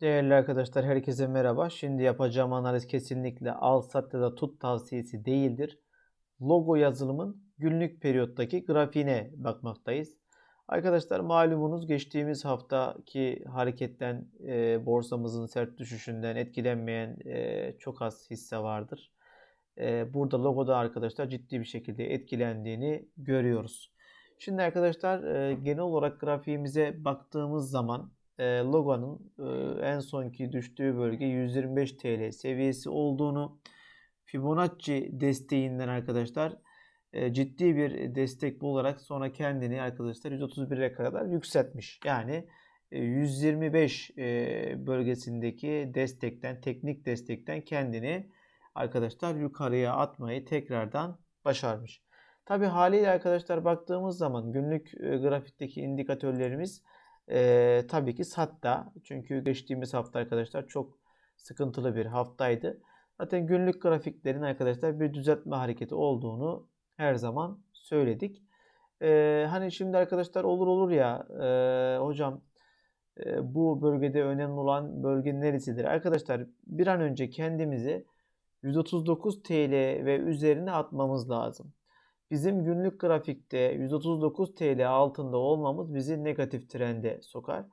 Değerli arkadaşlar herkese merhaba. Şimdi yapacağım analiz kesinlikle al sat ya da tut tavsiyesi değildir. Logo yazılımın günlük periyottaki grafiğine bakmaktayız. Arkadaşlar malumunuz geçtiğimiz haftaki hareketten e, borsamızın sert düşüşünden etkilenmeyen e, çok az hisse vardır. E, burada logoda arkadaşlar ciddi bir şekilde etkilendiğini görüyoruz. Şimdi arkadaşlar e, genel olarak grafiğimize baktığımız zaman e, logonun e, en sonki düştüğü bölge 125 TL seviyesi olduğunu Fibonacci desteğinden arkadaşlar e, ciddi bir destek bularak sonra kendini arkadaşlar 131'e kadar yükseltmiş. Yani e, 125 e, bölgesindeki destekten, teknik destekten kendini arkadaşlar yukarıya atmayı tekrardan başarmış. Tabi haliyle arkadaşlar baktığımız zaman günlük e, grafikteki indikatörlerimiz e, tabii ki SAT'ta. Çünkü geçtiğimiz hafta arkadaşlar çok sıkıntılı bir haftaydı. Zaten günlük grafiklerin arkadaşlar bir düzeltme hareketi olduğunu her zaman söyledik. E, hani şimdi arkadaşlar olur olur ya e, hocam e, bu bölgede önemli olan bölge neresidir? Arkadaşlar bir an önce kendimizi 139 TL ve üzerine atmamız lazım. Bizim günlük grafikte 139 TL altında olmamız bizi negatif trende sokar.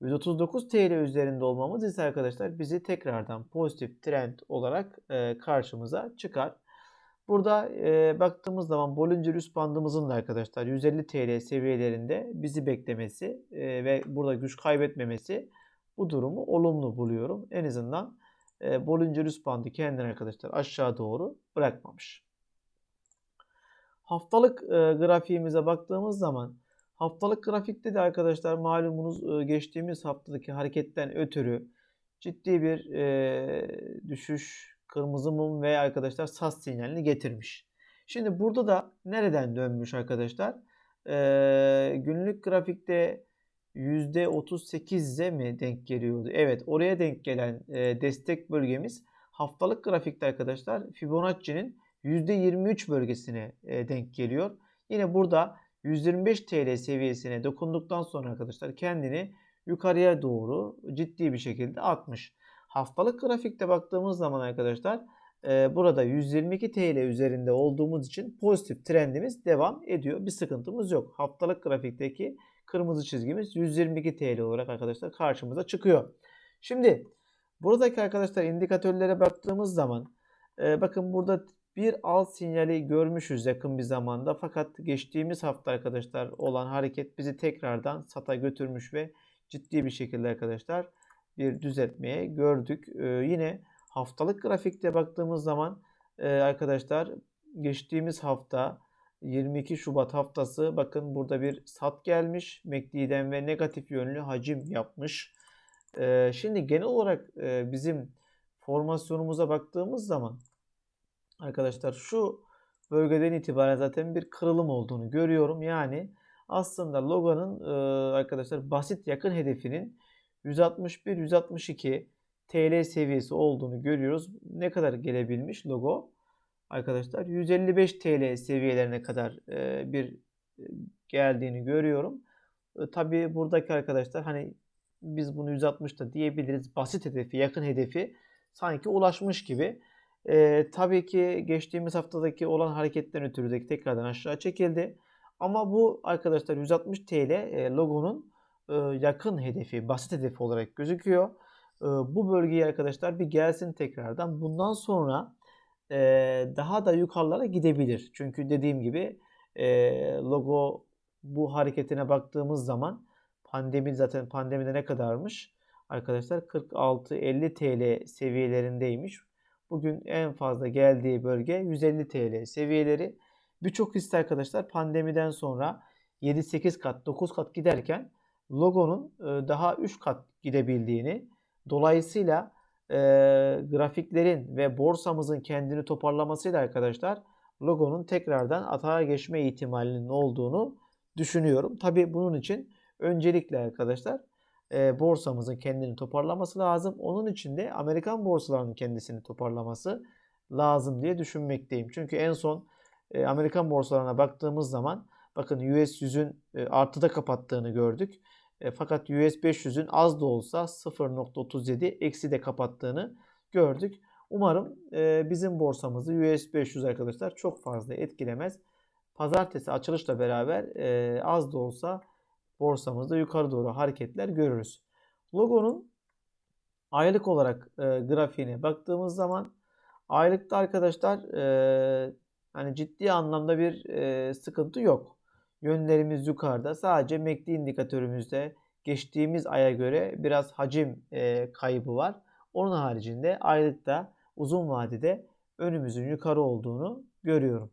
139 TL üzerinde olmamız ise arkadaşlar bizi tekrardan pozitif trend olarak e, karşımıza çıkar. Burada e, baktığımız zaman Bollinger üst bandımızın da arkadaşlar 150 TL seviyelerinde bizi beklemesi e, ve burada güç kaybetmemesi bu durumu olumlu buluyorum. En azından e, Bollinger üst bandı kendini arkadaşlar aşağı doğru bırakmamış. Haftalık e, grafiğimize baktığımız zaman haftalık grafikte de arkadaşlar malumunuz e, geçtiğimiz haftadaki hareketten ötürü ciddi bir e, düşüş kırmızı mum ve arkadaşlar sas sinyalini getirmiş. Şimdi burada da nereden dönmüş arkadaşlar? E, günlük grafikte %38'e mi denk geliyordu? Evet oraya denk gelen e, destek bölgemiz haftalık grafikte arkadaşlar Fibonacci'nin %23 bölgesine e, denk geliyor. Yine burada 125 TL seviyesine dokunduktan sonra arkadaşlar kendini yukarıya doğru ciddi bir şekilde atmış. Haftalık grafikte baktığımız zaman arkadaşlar e, burada 122 TL üzerinde olduğumuz için pozitif trendimiz devam ediyor. Bir sıkıntımız yok. Haftalık grafikteki kırmızı çizgimiz 122 TL olarak arkadaşlar karşımıza çıkıyor. Şimdi buradaki arkadaşlar indikatörlere baktığımız zaman e, bakın burada bir alt sinyali görmüşüz yakın bir zamanda fakat geçtiğimiz hafta arkadaşlar olan hareket bizi tekrardan sata götürmüş ve ciddi bir şekilde arkadaşlar bir düzeltmeye gördük. Ee, yine haftalık grafikte baktığımız zaman e, arkadaşlar geçtiğimiz hafta 22 Şubat haftası bakın burada bir sat gelmiş MACD'den ve negatif yönlü hacim yapmış. Ee, şimdi genel olarak e, bizim formasyonumuza baktığımız zaman arkadaşlar şu bölgeden itibaren zaten bir kırılım olduğunu görüyorum. Yani aslında logonun e, arkadaşlar basit yakın hedefinin 161-162 TL seviyesi olduğunu görüyoruz. Ne kadar gelebilmiş logo? Arkadaşlar 155 TL seviyelerine kadar e, bir e, geldiğini görüyorum. E, tabii buradaki arkadaşlar hani biz bunu 160 da diyebiliriz. Basit hedefi, yakın hedefi sanki ulaşmış gibi. E, tabii ki geçtiğimiz haftadaki olan hareketten ötürü de tekrardan aşağı çekildi. Ama bu arkadaşlar 160 TL e, logonun e, yakın hedefi, basit hedefi olarak gözüküyor. E, bu bölgeyi arkadaşlar bir gelsin tekrardan. Bundan sonra e, daha da yukarılara gidebilir. Çünkü dediğim gibi e, logo bu hareketine baktığımız zaman pandemi zaten pandemide ne kadarmış? Arkadaşlar 46-50 TL seviyelerindeymiş. Bugün en fazla geldiği bölge 150 TL seviyeleri. Birçok hisse arkadaşlar pandemiden sonra 7-8 kat, 9 kat giderken logonun e, daha 3 kat gidebildiğini, dolayısıyla e, grafiklerin ve borsamızın kendini toparlamasıyla arkadaşlar logonun tekrardan atağa geçme ihtimalinin olduğunu düşünüyorum. Tabi bunun için öncelikle arkadaşlar e, borsamızın kendini toparlaması lazım. Onun için de Amerikan borsalarının kendisini toparlaması lazım diye düşünmekteyim. Çünkü en son e, Amerikan borsalarına baktığımız zaman bakın US 100'ün e, artıda kapattığını gördük. E, fakat US 500'ün az da olsa 0.37 eksi de kapattığını gördük. Umarım e, bizim borsamızı US 500 arkadaşlar çok fazla etkilemez. Pazartesi açılışla beraber e, az da olsa borsamızda yukarı doğru hareketler görürüz. Logonun aylık olarak e, grafiğine baktığımız zaman aylıkta arkadaşlar e, hani ciddi anlamda bir e, sıkıntı yok. Yönlerimiz yukarıda. Sadece MACD indikatörümüzde geçtiğimiz aya göre biraz hacim e, kaybı var. Onun haricinde aylıkta uzun vadede önümüzün yukarı olduğunu görüyorum.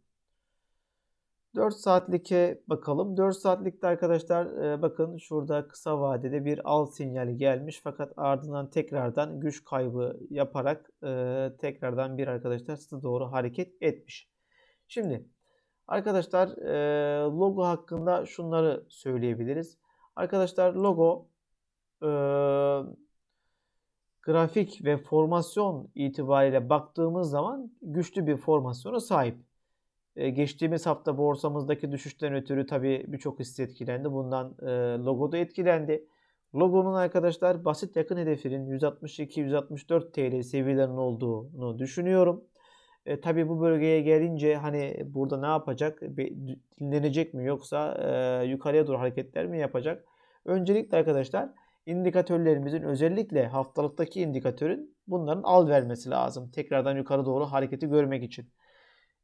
4 saatlik'e bakalım. 4 saatlikte arkadaşlar e, bakın şurada kısa vadede bir al sinyali gelmiş. Fakat ardından tekrardan güç kaybı yaparak e, tekrardan bir arkadaşlar size doğru hareket etmiş. Şimdi arkadaşlar e, logo hakkında şunları söyleyebiliriz. Arkadaşlar logo grafik ve formasyon itibariyle baktığımız zaman güçlü bir formasyona sahip. E, geçtiğimiz hafta borsamızdaki düşüşten ötürü tabii birçok hisse etkilendi. Bundan e, logo da etkilendi. Logonun arkadaşlar basit yakın hedefinin 162-164 TL seviyelerinin olduğunu düşünüyorum. E, tabii bu bölgeye gelince hani burada ne yapacak? Dinlenecek mi yoksa e, yukarıya doğru hareketler mi yapacak? Öncelikle arkadaşlar indikatörlerimizin özellikle haftalıktaki indikatörün bunların al vermesi lazım. Tekrardan yukarı doğru hareketi görmek için.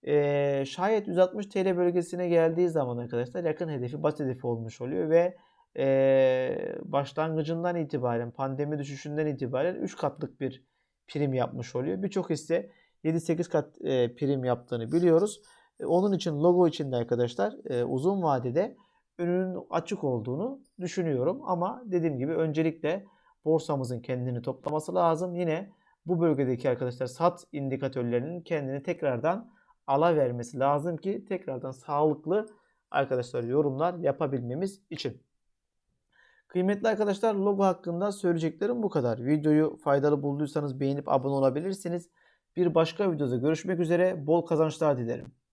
Ee, şayet 160 TL bölgesine geldiği zaman arkadaşlar yakın hedefi basit hedefi olmuş oluyor ve e, başlangıcından itibaren pandemi düşüşünden itibaren 3 katlık bir prim yapmış oluyor. Birçok hisse 7-8 kat e, prim yaptığını biliyoruz. E, onun için logo içinde arkadaşlar e, uzun vadede önünün açık olduğunu düşünüyorum. Ama dediğim gibi öncelikle borsamızın kendini toplaması lazım. Yine bu bölgedeki arkadaşlar sat indikatörlerinin kendini tekrardan ala vermesi lazım ki tekrardan sağlıklı arkadaşlar yorumlar yapabilmemiz için. Kıymetli arkadaşlar logo hakkında söyleyeceklerim bu kadar. Videoyu faydalı bulduysanız beğenip abone olabilirsiniz. Bir başka videoda görüşmek üzere. Bol kazançlar dilerim.